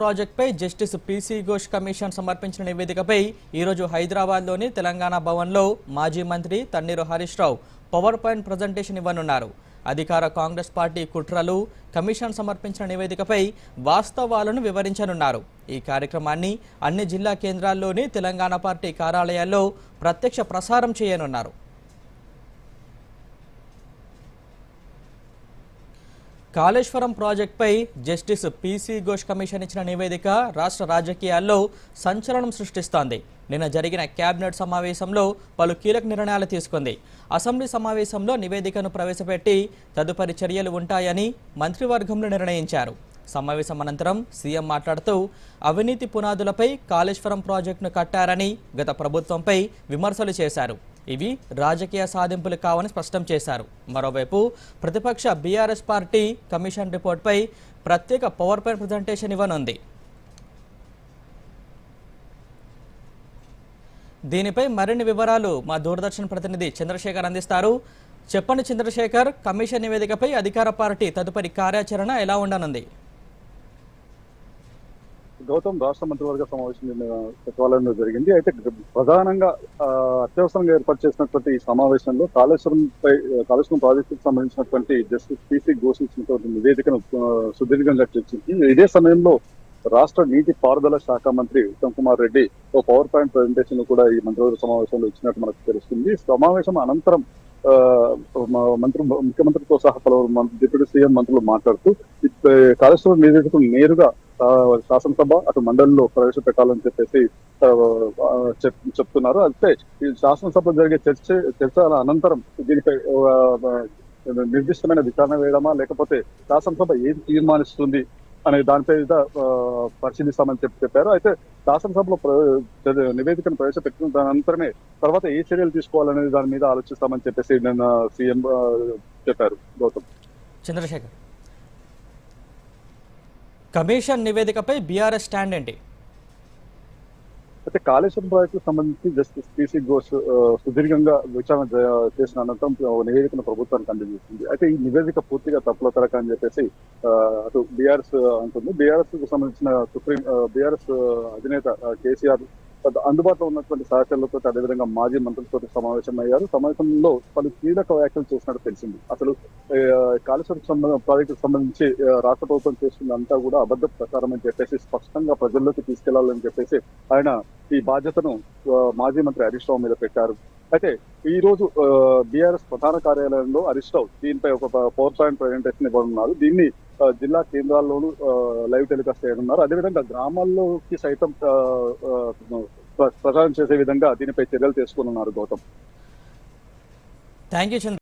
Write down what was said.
ప్రాజెక్టుపై justice PC Ghosh commission సమర్పించిన నివేదికపై ఈరోజు హైదరాబాద్లోని తెలంగాణ భవన్లో మాజీ మంత్రి Tanneeru Harish Rao power point presentation ఇవ్వనున్నారు. అధికార కాంగ్రెస్ పార్టీ కుట్రలు కమిషన్ సమర్పించిన నివేదికపై వాస్తవాలను వివరించనున్నారు. ఈ కార్యక్రమాన్ని అన్ని జిల్లా కేంద్రాల్లోని తెలంగాణ పార్టీ కార్యాలయాల్లో ప్రత్యక్ష ప్రసారం చేయనున్నారు. కాళేశ్వరం ప్రాజెక్టుపై జస్టిస్ పీసీ ఘోష్ కమిషన్ ఇచ్చిన నివేదిక రాష్ట్ర రాజకీయాల్లో సంచలనం సృష్టిస్తోంది. నిన్న జరిగిన కేబినెట్ సమావేశంలో పలు కీలక నిర్ణయాలు తీసుకుంది. అసెంబ్లీ సమావేశంలో నివేదికను ప్రవేశపెట్టి తదుపరి చర్యలు ఉంటాయని మంత్రివర్గంలో నిర్ణయించారు. సమావేశం అనంతరం సీఎం మాట్లాడుతూ అవినీతి పునాదులపై కాళేశ్వరం ప్రాజెక్టును కట్టారని గత ప్రభుత్వంపై విమర్శలు చేశారు. ఇవి రాజకీయ సాధింపులు కావని స్పష్టం చేశారు. మరోవైపు ప్రతిపక్ష బీఆర్ఎస్ పార్టీ కమిషన్ రిపోర్ట్పై ప్రత్యేక పవర్ పాయింట్ ప్రజెంటేషన్ ఇవ్వనుంది. దీనిపై మరిన్ని వివరాలు మా దూరదర్శన్ ప్రతినిధి చంద్రశేఖర్ అందిస్తారు. చెప్పండి చంద్రశేఖర్ కమిషన్ నివేదికపై అధికార పార్టీ తదుపరి కార్యాచరణ ఎలా ఉండనుంది? గౌతమ్ రాష్ట్ర మంత్రివర్గ సమావేశం నిన్న సచివాలయంలో జరిగింది. అయితే ప్రధానంగా అత్యవసరంగా ఏర్పాటు చేసినటువంటి ఈ సమావేశంలో కాళేశ్వరం పై కాళేశ్వరం ప్రాజెక్టుకు సంబంధించినటువంటి జస్టిస్ పీసీ ఘోష్ ఇచ్చినటువంటి నివేదికను సుదీర్ఘంగా చర్చించింది. ఇదే సమయంలో రాష్ట్ర నీటి పారుదల శాఖ మంత్రి ఉత్తమ్ కుమార్ రెడ్డి ఓ పవర్ పాయింట్ ప్రజెంటేషన్ కూడా ఈ మంత్రివర్గ సమావేశంలో ఇచ్చినట్టు మనకు తెలుస్తుంది. సమావేశం అనంతరం మంత్రి ముఖ్యమంత్రితో సహా పలువురు మంత్రి- డిప్యూటీ సీఎం మంత్రులు మాట్లాడుతూ కాళేశ్వరం నివేదికను నేరుగా శాసనసభ అటు మండలిలో ప్రవేశపెట్టాలని చెప్పేసి చెప్తున్నారు. అయితే ఈ శాసనసభ జరిగే చర్చ చర్చ అనంతరం దీనిపై నిర్దిష్టమైన విచారణ వేయడమా లేకపోతే శాసనసభ ఏం తీర్మానిస్తుంది అనే దానిపై పరిశీలిస్తామని చెప్పి చెప్పారు. అయితే శాసనసభలో నివేదికను ప్రవేశపెట్టిన దాని అనంతరమే తర్వాత ఏ చర్యలు తీసుకోవాలనేది దాని మీద ఆలోచిస్తామని చెప్పేసి నిన్న సీఎం చెప్పారు గౌతమ్. చంద్రశేఖర్. కమిషన్ నివేదికపై బీఆర్ఎస్ స్టాండ్ ఏంటి? అయితే కాళేశ్వరం ప్రాజెక్టుకు సంబంధించి జస్టిస్ పీసీ ఘోష్ సుదీర్ఘంగా విచారణ చేసిన అనంతరం నివేదికను ప్రభుత్వానికి అందజేసింది. అయితే ఈ నివేదిక పూర్తిగా తప్పుల తరక అని చెప్పేసి అటు బీఆర్ఎస్ అంటుంది. బీఆర్ఎస్కు సంబంధించిన సుప్రీం బీఆర్ఎస్ అధినేత కేసీఆర్ అందుబాటులో ఉన్నటువంటి సహచరులతో అదేవిధంగా మాజీ మంత్రులతో సమావేశం అయ్యారు సమావేశంలో పలు కీలక వ్యాఖ్యలు చేసినట్టు తెలిసింది. అసలు ఆ, కాళేశ్వరం సంబంధ ప్రాజెక్టుకు సంబంధించి రాష్ట్ర ప్రభుత్వం చేస్తుందంతా కూడా అబద్ధ ప్రచారం అని చెప్పేసి స్పష్టంగా ప్రజల్లోకి తీసుకెళ్ళాలని చెప్పేసి ఆయన ఈ బాధ్యతను మాజీ మంత్రి హరీష్ రావు మీద పెట్టారు. అయితే ఈ రోజు బీఆర్ఎస్ ప్రధాన కార్యాలయంలో హరీష్ రావు దీనిపై ఒక పవర్ పాయింట్ ప్రజెంటేషన్ ఇవ్వనున్నారు. దీన్ని జిల్లా కేంద్రాల్లోనూ లైవ్ టెలికాస్ట్ చేయనున్నారు. అదేవిధంగా గ్రామాల్లోకి సైతం ప్రసారం చేసే విధంగా దీనిపై చర్యలు తీసుకోనున్నారు గౌతమ్. Thank you